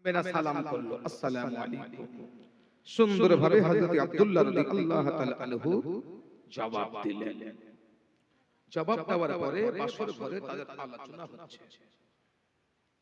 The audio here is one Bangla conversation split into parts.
আমেনা সালাম করল। আসসালামু আলাইকুম। সুন্দরভাবে হযরত আব্দুল্লাহ রাদিয়াল্লাহু তাআলা আনহু জবাব দিলেন। জবাব দেওয়ার পরে বাসর ঘরে তাদের আলোচনা হচ্ছে।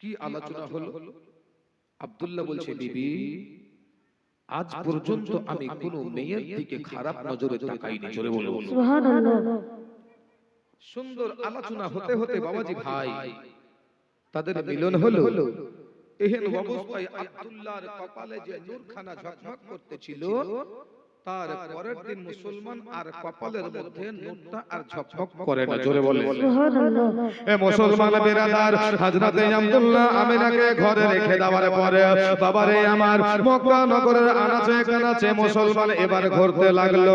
কি আলোচনা হলো? আব্দুল্লাহ বলছে বিবি আজ পর্যন্ত আমি কোনো মেয়ের দিকে খারাপ নজরে তাকাইনি। জোরে বলুন। সুবহানাল্লাহ সুন্দর আলোচনা হতে হতে বাবাজি ভাই তাদের মিলন হলো। এহেন অবস্থায় আব্দুল্লাহর কপালে যে নূরখানা ঝকঝক করতেছিল তার পরের দিন মুসলমান আর কপালের মধ্যে নূরটা আর ঝকঝক করে না জোরে বলে। এ মুসলমান বেরাদার হযরতে আব্দুল্লাহ আমিনাকে ঘরে রেখে দেওয়ার পরে বাবারে আমার মক্কা নগরের আনাচে কানাচে মুসলমান এবার ঘুরতে লাগল।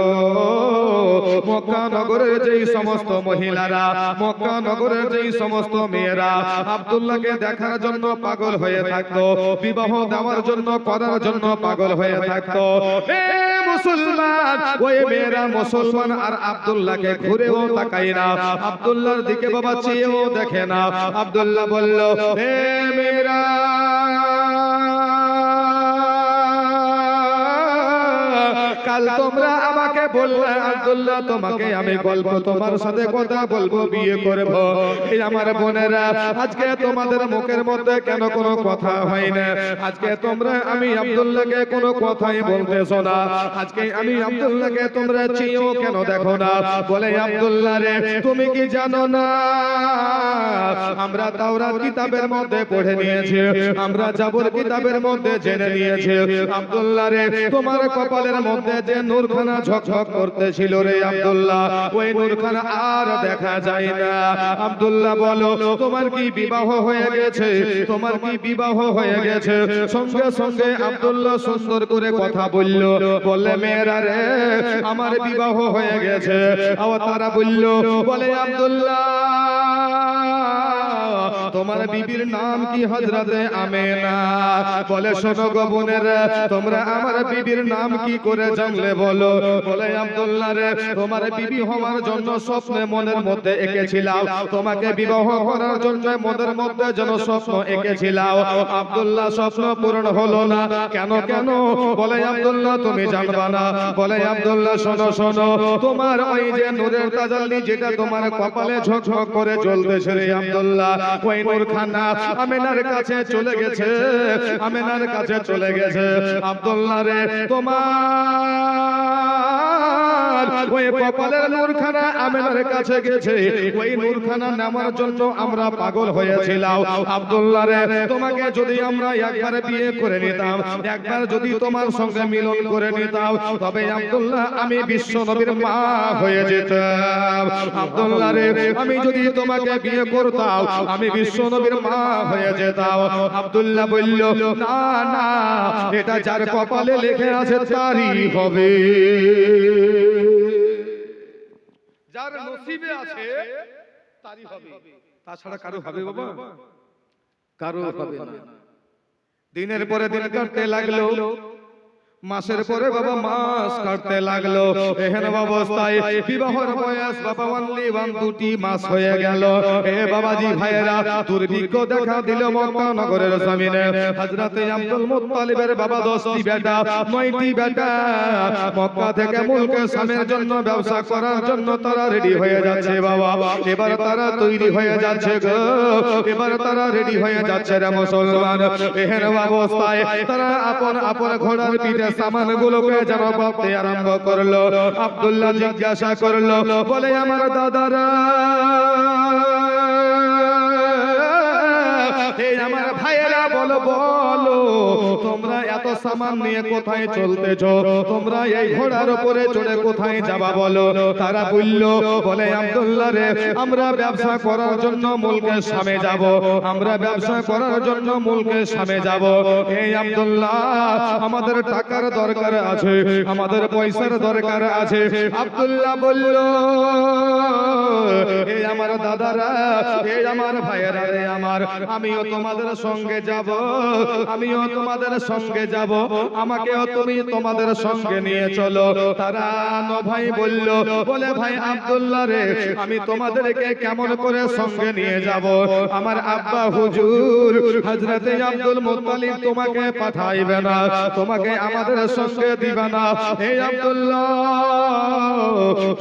মক্কা নগরের যেই সমস্ত মহিলারা মক্কা নগরের যেই সমস্ত মেয়েরা আব্দুল্লাহকে দেখার জন্য পাগল হয়ে থাকতো বিবাহ দেওয়ার জন্য করার জন্য পাগল হয়ে থাকতো। এ মুসলমান ওই মেয়েরা মুসলমান আর আব্দুল্লাহকে ঘুরেও তাকাই না। আব্দুল্লাহর দিকে বাবা চেয়েও দেখে না। আব্দুল্লাহ বলল হে মেয়েরা কাল তোমরা আমাকে বললে, আব্দুল্লাহ, তোমাকে আমি গল্প তোমার সাথে কথা বলব, বিয়ে করব। এই আমার বোনেরা, আজকে তোমাদের মুখের মধ্যে কেন কোনো কথা হয় না? আজকে তোমরা, আমি আব্দুল্লাহকে কোনো কথাই বলতেছো না। আজকে আমি আব্দুল্লাহকে তোমরা চেয়েও কেন দেখো না? বলে, আব্দুল্লাহ রে, তুমি কি জানো না? আমরা তাওরাত কিতাবের মধ্যে পড়ে নিয়েছি। আমরা জাবর কিতাবের মধ্যে জেনে নিয়েছি। আব্দুল্লাহ রে, তোমার কপালের মধ্যে যে নূরখানা ঝকঝক করতেছিল রে আব্দুল্লাহ। ওই নূরখানা আর দেখা যায় না। আব্দুল্লাহ বলো, তোমার কি বিবাহ হয়ে গেছে? তোমার কি বিবাহ হয়ে গেছে? সঙ্গে সঙ্গে আব্দুল্লাহ সুন্দর করে কথা বলল। বলে মেয়েরা রে, আমার বিবাহ হয়ে গেছে। আবার তারা বলল, বলে, আব্দুল্লাহ তোমার বিবির নাম কি হজরতে আমেনা? বলে শোনো গো বোনেরা তোমরা আমার বিবির নাম কি করে জানলে বলো? বলে? আব্দুল্লাহ রে তোমার বিবি হওয়ার জন্য স্বপ্নে মনের মধ্যে এঁকেছিলাম তোমাকে বিবাহ করার জন্য মনের মধ্যে যেন স্বপ্ন এঁকেছিলাম আব্দুল্লাহ স্বপ্ন পূরণ হলো না। কেন কেন বলে আব্দুল্লাহ তুমি জানবা না। বলে আব্দুল্লাহ শোনো শোনো। তোমার ওই যে নূরের তাজাল্লি যেটা তোমার কপালে ঝকঝক করে জ্বলতেছে রে আব্দুল্লাহ ওই নূরখানা আমেনার কাছে চলে গেছে আমেনার কাছে চলে গেছে। আব্দুল্লাহ রে তোমার ওই কপালের নূরখানা আমেনার কাছে গেছে। ওই নূরখানা নামার জন্য আমরা পাগল হয়েছিলাম। আব্দুল্লাহ রে তোমাকে যদি আমরা একবার বিয়ে করে নিতাম, একবার যদি তোমার সঙ্গে মিলন করে নিতাম, তবে আব্দুল্লাহ, আমি বিশ্ব নবীর মা হয়ে যেতাম। আব্দুল্লাহ রে আমি যদি তোমাকে বিয়ে করতাম, আমি বিশ্ব নবীর মা হয়ে যেতাম। আব্দুল্লাহ বলল, না না, এটা যার কপালে লেখে আছে তারই হবে। যার নসিবে আছে তারই হবে। তাছাড়া কারও হবে বাবা? কারও হবে না। দিনের পরে দিন কাটতে লাগল মাসের পরে বাবা মাস কাটতে লাগল। এহেন অবস্থায় বিবাহর বয়স বাবা অনলি ওয়ান দুটি মাস হয়ে গেল। এ বাবাজি ভাইয়েরা দুর্ভিক্ষ দেখা দিল মক্কা নগরের জমিনে। হযরতে আব্দুল মুত্তালিবের বাবা দশটি বেটা নয়টি বেটা। মক্কা থেকে মুলকে সামের জন্য ব্যবসা করার জন্য তারা রেডি হয়ে যাচ্ছে বাবা। এবার তারা তৈরি হয়ে যাচ্ছে গো। এবার তারা রেডি হয়ে যাচ্ছে রে মুসলমান। এহেন অবস্থায় তারা আপন আপন ঘোড়ার পিঠে সামান গুলোকে যেন ভাবতে আরম্ভ করল। আবদুল্লাহ জিজ্ঞাসা করল, বলে, আমার দাদারা আমার ভাইয়েরা, বলো বলো তোমরা এত সামান নিয়ে কোথায় চলতেছো? তোমরা এই ঘোড়ার উপরে চড়ে কোথায় যাবা বলো? তারা বলল বলে আব্দুল্লাহ রে আমরা ব্যবসা করার জন্য মুলকের সামনে যাব। আমরা ব্যবসা করার জন্য মুলকের সামনে যাব। এই আব্দুল্লাহ আমাদের টাকার দরকার আছে। আমাদের পয়সার দরকার আছে। আব্দুল্লাহ বলল তোমাদের সঙ্গে তুমি নিয়ে চলো। তারা ভাই বলল, বলে ভাই আব্দুল্লাহ রে, আমি তোমাদেরকে কেমন করে সঙ্গে নিয়ে যাব? আমার আব্বা হুজুর হযরতে আব্দুল মুত্তালিব তোমাকে পাঠাইবে না, তোমাকে আমাদের সঙ্গে দিবে না। হে আব্দুল্লাহ,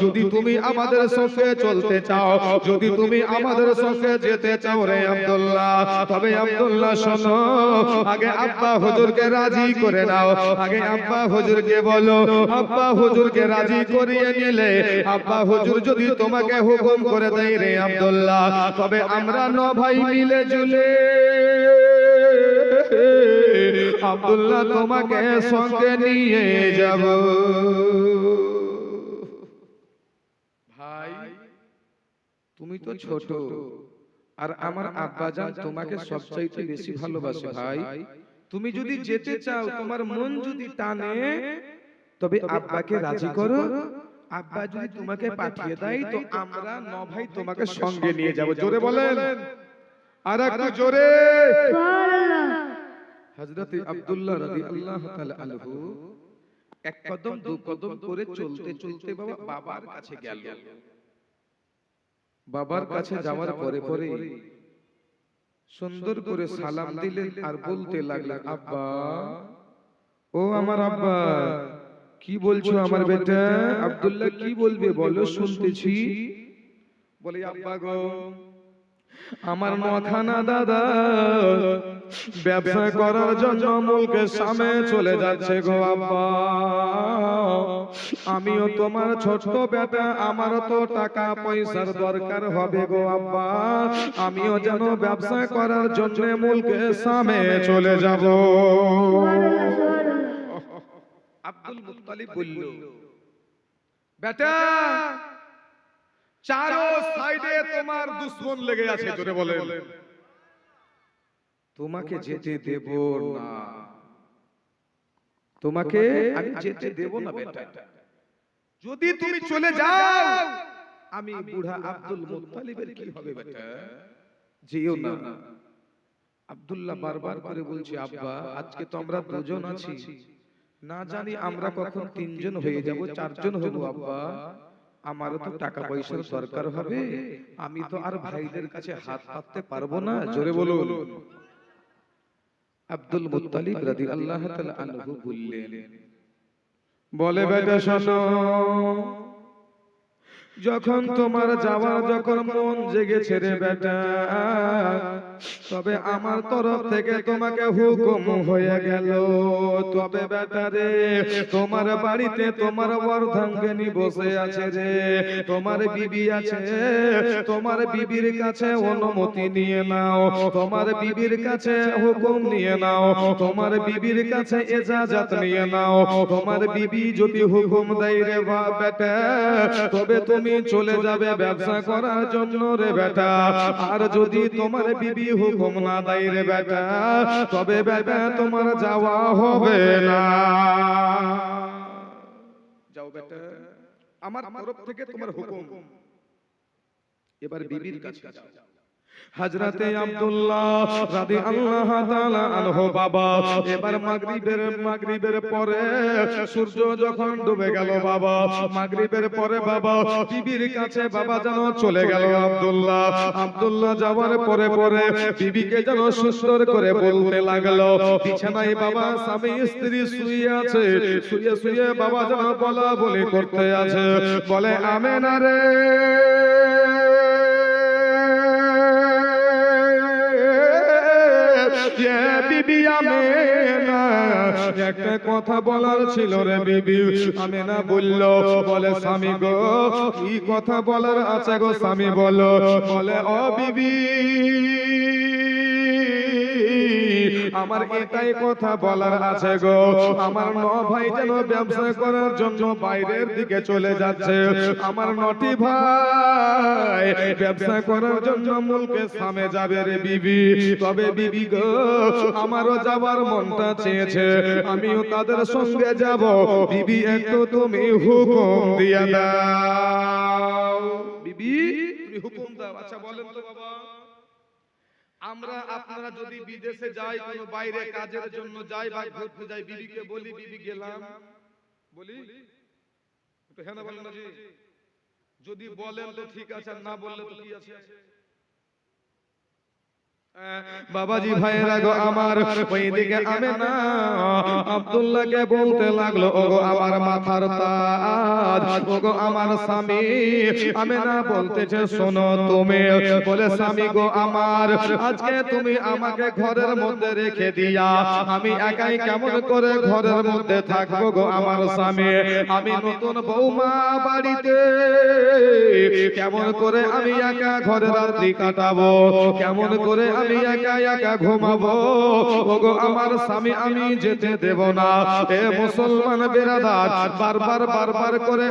যদি তুমি আমাদের সঙ্গে চলতে চাও, যদি তুমি আমাদের সঙ্গে যেতে চাও রে আব্দুল্লাহ। তবে আব্দুল্লাহ শোনো আগে আব্বা হুজুরকে রাজি করে নাও। আগে আব্বা হুজুরকে বলো আব্বা হুজুরকে রাজি করিয়ে নিলে আব্বা হুজুর যদি তোমাকে হুকুম করে দেয় রে আব্দুল্লাহ। তবে আমরা ন ভাই মিলে জুলে আব্দুল্লাহ তোমাকে সঙ্গে নিয়ে যাব ভাই তুমি তো ছোট। আর আমার আব্বাজান তোমাকে সবচাইতে বেশি ভালোবাসে ভাই। তুমি যদি যেতে চাও তোমার মন যদি টানে তবে আব্বাকে রাজি করো। আব্বা যদি তোমাকে পাঠিয়ে দেয় তো আমরা ন ভাই তোমাকে সঙ্গে নিয়ে যাব। জোরে বলেন। আর একটু জোরে। হযরত আব্দুল্লাহ রাদিয়াল্লাহু তাআলা আনহু এক কদম দু কদম করে চলতে চলতে বাবা বাবার কাছে গেল। বাবার কাছে যাওয়ার পরে পরে সুন্দর করে সালাম দিলেন আর বলতে লাগলেন আব্বা ও আমার আব্বা কি বলছো আমার বেটা? আব্দুল্লাহ কি বলবে বলো শুনতেছি। বলে আব্বা গো আমার নখানা দাদা ব্যবসা করার জন্য মুলকে সামনে চলে যাচ্ছে গো আব্বা। আমিও তোমার ছোট্ট বেটা আমারও তো টাকা পয়সার দরকার হবে গো আব্বা। আমিও যেন ব্যবসা করার জন্য মুলকে সামনে চলে যাব। আব্দুল মুত্তালিব বলল বেটা চারো সাইডে তোমার দুশ্মন লেগে আছে জোরে বলেন। তোমাকে যেতে দেব না। তোমাকে আমি যেতে দেব না বেটা। যদি তুমি চলে যাও আমি বুড়া আব্দুল মুত্তালিবের কি হবে বেটা? যেও না। আব্দুল্লাহ বারবার করে বলছে আব্বা আজকে তো আমরা দুজন আছি। না জানি আমরা কখন তিনজন হয়ে যাব চারজন হব আব্বা। আমারও তো টাকা পয়সার দরকার হবে। আমি তো আর ভাইদের কাছে হাত পাততে পারব না জোরে বলুন। আব্দুল মুত্তালিব রাদিয়াল্লাহু তাআলা আনহু বললেন বলে বেটা শোনো যখন তোমার যাওয়ার যখন মন জেগেছে রে বেটা তবে আমার তরফ থেকে তোমাকে হুকুম হয়ে গেল। তবে বেটা রে তোমার বাড়িতে তোমার বর্ধাঙ্গিনী বসে আছে রে। তোমার বিবি আছে। তোমার বিবির কাছে অনুমতি নিয়ে নাও। তোমার বিবির কাছে হুকুম নিয়ে নাও। তোমার বিবির কাছে এজাজত নিয়ে নাও। তোমার বিবি যদি হুকুম দেয় রে বা বেটা তবে তুমি চলে যাবে ব্যবসা করার জন্য রে বেটা। আর যদি তোমার বিবি হুকুম না দেয় রে বেটা, তবে বেটা তোমার যাওয়া হবে না। যাও বেটা, আমার তরফ থেকে তোমার হুকুম। এবার বিবির কাছে যাও। হযরতে আব্দুল্লাহ রাদিয়াল্লাহু তাআলা আনহু বাবা। এবার মাগরিবের মাগরিবের পরে সূর্য যখন ডুবে গেল বাবা মাগরিবের পরে বাবা বিবির কাছে বাবা যেন চলে গেল আব্দুল্লাহ। আব্দুল্লাহ যাওয়ার পরে পরে বিবিকে যেন সুন্দর করে বলতে লাগল। বিছানায় বাবা স্বামী স্ত্রী শুয়ে আছে। শুয়ে শুয়ে বাবা যেন বলা বলি করতে আছে। বলে আমেনা রে এ বিবি আমেনা, একটা কথা বলার ছিল রে বিবি। আমেনা বলল, বলে স্বামী গো, কি কথা বলার আছে গো স্বামী বলো। বলে ও বিবি। আমার এটাই কথা বলার আছে গো। আমার ন ভাই যেন ব্যবসা করার জন্য বাইরের দিকে চলে যাচ্ছে। আমার নটি ভাই ব্যবসা করার জন্য মুলকে সামে যাবে রে বিবি। তবে বিবি গো আমারও যাবার মনটা চেয়েছে। আমিও তাদের সঙ্গে যাব। বিবি একটু তুমি হুকুম দিয়ে দাও। বিবি তুমি হুকুম দাও। আচ্ছা বলেন তো বাবা। আমরা আপনারা যদি বিদেশে যাই কোনো বাইরে কাজের জন্য যাই বা ঘুরতে যাই বিবিকে বলি বিবি গেলাম। বলি? হ্যাঁ না বলেন না যদি বলেন তো ঠিক আছে আর না বললে তো কি আছে? বাবাজি ভাইয়েরা গো আমার, ওইদিকে আমি না, আব্দুল্লাহকে বলতে লাগল, ওগো আমার মাথার তাজ, ওগো আমার স্বামী, আমি না বলতেছে শোনো তুমি, বলে স্বামী গো আমার, আজকে তুমি আমাকে ঘরের মধ্যে রেখে দিয়া, আমি একাই কেমন করে ঘরের মধ্যে থাকব গো আমার স্বামী, আমি নতুন বৌমা বাড়িতে, কেমন করে আমি একা ঘরে রাত্রি কাটাবো, কেমন করে আমি একা একা ঘুমাবো। ওগো, আমার স্বামী, আমি যেতে দেব না। এ মুসলমান বেরাদার, বারবার বারবার করে